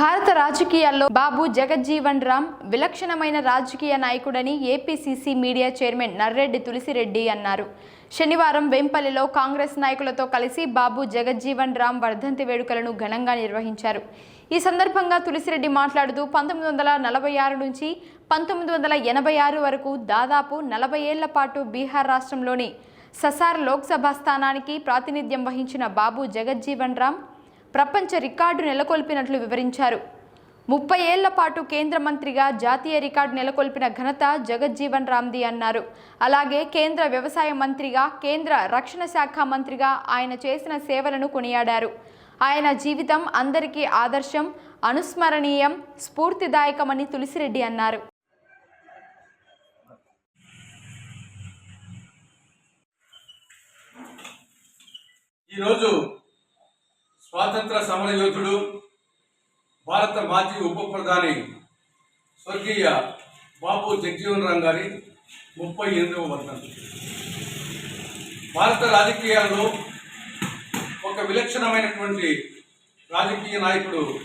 భారత రాజకీయాల్లో బాబు జగజ్జీవన్ రామ్ విలక్షణమైన రాజకీయ నాయకుడని APCC media chairman Narreddy Tulasireddy అన్నారు. శనివారం వెంపల్లిలో కాంగ్రెస్ నాయకులతో కలిసి బాబు జగజ్జీవన్ రామ్ వర్ధంతి వేడుకలను ఘనంగా నిర్వహించారు. ఈ సందర్భంగా తులసిరెడ్డి మాట్లాడుతూ పంతొమ్మిది వందల నలభై ఆరు నుంచి పంతొమ్మిది వందల ఎనభై ఆరు వరకు దాదాపు నలభై ఏళ్ళ పాటు బీహార్ రాష్ట్రంలోని ససార్ లోక్సభ స్థానానికి ప్రాతినిధ్యం వహించిన బాబు జగజ్జీవన్ రామ్ ప్రపంచ రికార్డు నెలకొల్పినట్లు వివరించారు. ముప్పై ఏళ్ళ పాటు కేంద్ర మంత్రిగా జాతీయ రికార్డు నెలకొల్పిన ఘనత జగజ్జీవన్ రామ్ది అన్నారు. అలాగే కేంద్ర వ్యవసాయ మంత్రిగా కేంద్ర రక్షణ శాఖ మంత్రిగా ఆయన చేసిన సేవలను కొనియాడారు. ఆయన జీవితం అందరికీ ఆదర్శం అనుస్మరణీయం స్ఫూర్తిదాయకమని తులసిరెడ్డి అన్నారు. ఈరోజు స్వాతంత్ర సమర యోధుడు భారత మాజీ ఉప ప్రధాని స్వర్గీయ బాబు జగజీవన్ రామ్ గారి ముప్పై ఎనిమిదవ వర్ధంతి. భారత రాజకీయాల్లో ఒక విలక్షణమైనటువంటి రాజకీయ నాయకుడు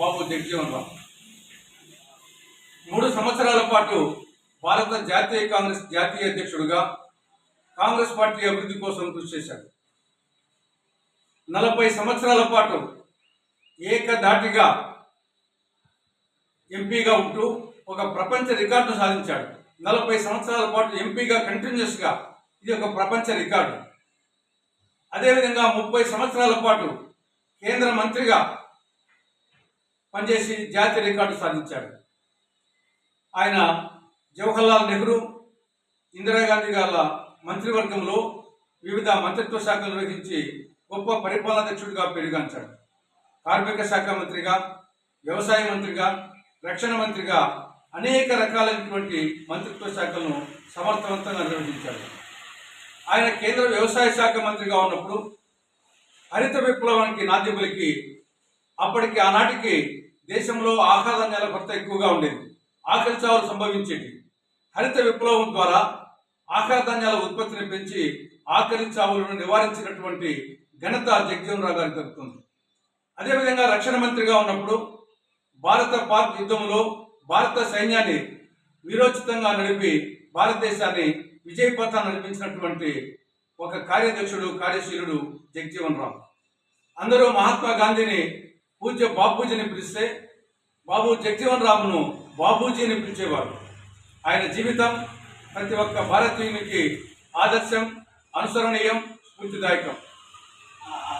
బాబు జగజీవన్ రామ్. మూడు సంవత్సరాల పాటు భారత జాతీయ కాంగ్రెస్ జాతీయ అధ్యక్షుడుగా కాంగ్రెస్ పార్టీ అభివృద్ధి కోసం కృషి చేశాడు. నలభై సంవత్సరాల పాటు ఏకధాటిగా ఎంపీగా ఉంటూ ఒక ప్రపంచ రికార్డు సాధించాడు. నలభై సంవత్సరాల పాటు ఎంపీగా కంటిన్యూస్గా ఇది ఒక ప్రపంచ రికార్డు. అదేవిధంగా ముప్పై సంవత్సరాల పాటు కేంద్ర మంత్రిగా పనిచేసి జాతీయ రికార్డు సాధించాడు. ఆయన జవహర్లాల్ నెహ్రూ ఇందిరాగాంధీ గారి మంత్రివర్గంలో వివిధ మంత్రిత్వ శాఖలు నిర్వహించి గొప్ప పరిపాలనాధ్యక్షుడిగా పెరుగంచాడు. కార్మిక శాఖ మంత్రిగా వ్యవసాయ మంత్రిగా రక్షణ మంత్రిగా అనేక రకాలైనటువంటి మంత్రిత్వ శాఖలను సమర్థవంతంగా నిర్వహించాడు. ఆయన కేంద్ర వ్యవసాయ శాఖ మంత్రిగా ఉన్నప్పుడు హరిత విప్లవానికి నాంది పలికి అప్పటికి ఆనాటికి దేశంలో ఆహార ధాన్యాల కొరత ఎక్కువగా ఉండేది. ఆకలి చావులు సంభవించేది హరిత విప్లవం ద్వారా ఆహార ధాన్యాల ఉత్పత్తిని పెంచి ఆకలి చావులను నివారించినటువంటి ఘనత జగ్జీవన్ రావు గారికి దక్కుతుంది. అదేవిధంగా రక్షణ మంత్రిగా ఉన్నప్పుడు భారత పాక్ యుద్ధంలో భారత సైన్యాన్ని వీరోచితంగా నడిపి భారతదేశాన్ని విజయపథ నడిపించినటువంటి ఒక కార్యదక్షుడు కార్యశీలుడు జగ్జీవన్ రామ్ అందరూ మహాత్మా గాంధీని పూజ్య బాపూజీని పిలిస్తే బాబు జగజీవన్ రామ్ను బాబూజీని పిలిచేవారు. ఆయన జీవితం ప్రతి ఒక్క భారతీయునికి ఆదర్శం అనుసరణీయం స్ఫూర్తిదాయకం.